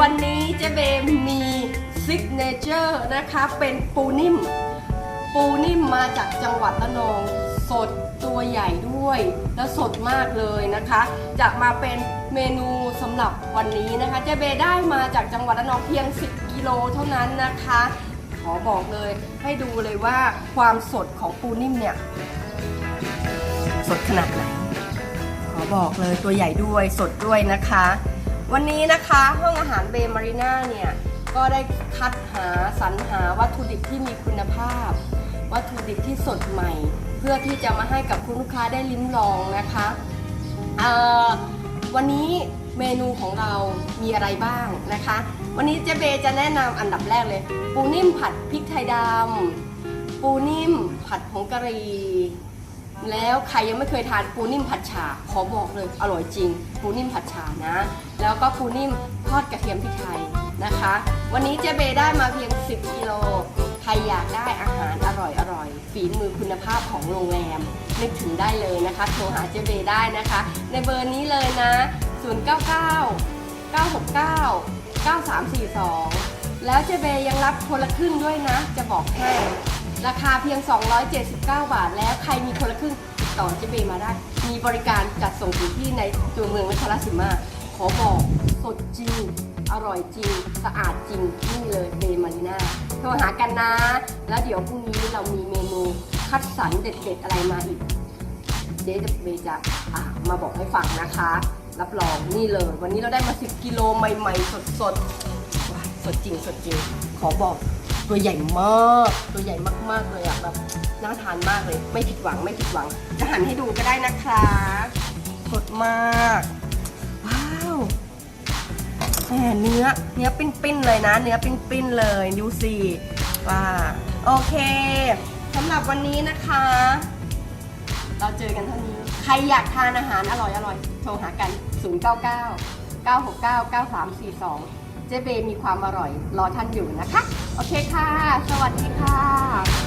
วันนี้เจเบมมีซิกเนเจอร์นะคะเป็นปูนิ่ม ปูนิ่มมาจากจังหวัดระนอง สดตัวใหญ่ด้วย แล้วสดมากเลยนะคะ จะมาเป็นเมนูสำหรับวันนี้นะคะเจเบได้มาจากจังหวัดระนองเพียง 10 กิโลเท่านั้นนะคะ ขอบอกเลยให้ดูเลยว่าความสดของปูนิ่มเนี่ย สดขนาดไหนขอบอกเลยตัวใหญ่ด้วยสดด้วยนะคะ วันนี้นะคะห้องอาหารเบมารีนาเนี่ยก็ได้คัดหาสรรหาวัตถุดิบที่มีคุณภาพ วัตถุดิบที่สดใหม่ เพื่อที่จะมาให้กับคุณลูกค้าได้ลิ้มลองนะคะวันนี้เมนูของเรามีอะไรบ้างนะคะ วันนี้เจเบจะแนะนำอันดับแรกเลย ปูนิ่มผัดพริกไทยดำปูนิ่มผัดผงกะหรี่ แล้วใครยังไม่เคยทานปูนิ่มผัดฉ่าขอบอกเลยอร่อยจริง ปูนิ่มผัดฉ่านะ แล้วก็ปูนิ่มทอดกระเทียมพริกไทยนะคะ วันนี้เจเบได้มาเพียง 10กิโลใครอยากได้อาหารอร่อยอร่อยฝีมือคุณภาพของโรงแรมนึกถึงได้เลยนะคะโทรหาเจเบได้นะคะ ในเบอร์นี้เลยนะ 099 969 9342 แล้วเจเบยังรับคนละครึ่งด้วยนะ จะบอกให้ ราคาเพียง 279 บาท แล้วใครมีคนละครึ่งติดต่อเจเบมาได้ มีบริการจัดส่งถึงที่ในตัวเมืองนครราชสีมา ขอบอกสดจริง อร่อยจริง สะอาดจริง นี่เลยเบมารีนาโทรหากันนะ แล้วเดี๋ยวพรุ่งนี้เรามีเมนูคัดสรรเด็ดๆอะไรมาอีกเจ๊จะเบจะะมาบอกให้ฟังนะคะ รับรองนี่เลย วันนี้เราได้มา 10 กิโลใหม่ ๆ สดๆ ดจริงสดจริง ขอบอกตัวใหญ่มากตัวใหญ่มากๆเลยอะแบบน่าทานมากเลย ไม่ผิดหวังไม่ผิดหวัง จะหั่นให้ดูก็ได้นะคะสดมากว้าวแหมเนื้อเนื้อปิ้นๆเลยนะ เนื้อปิ้นๆเลยดูสิว่าโอเคสำหรับวันนี้นะคะ เราเจอกันเท่านี้ ใครอยากทานอาหารอร่อยอร่อยโทรหากัน 099 969 9342 เจ๊เบมีความอร่อยรอท่านอยู่นะคะ โอเคค่ะ สวัสดีค่ะ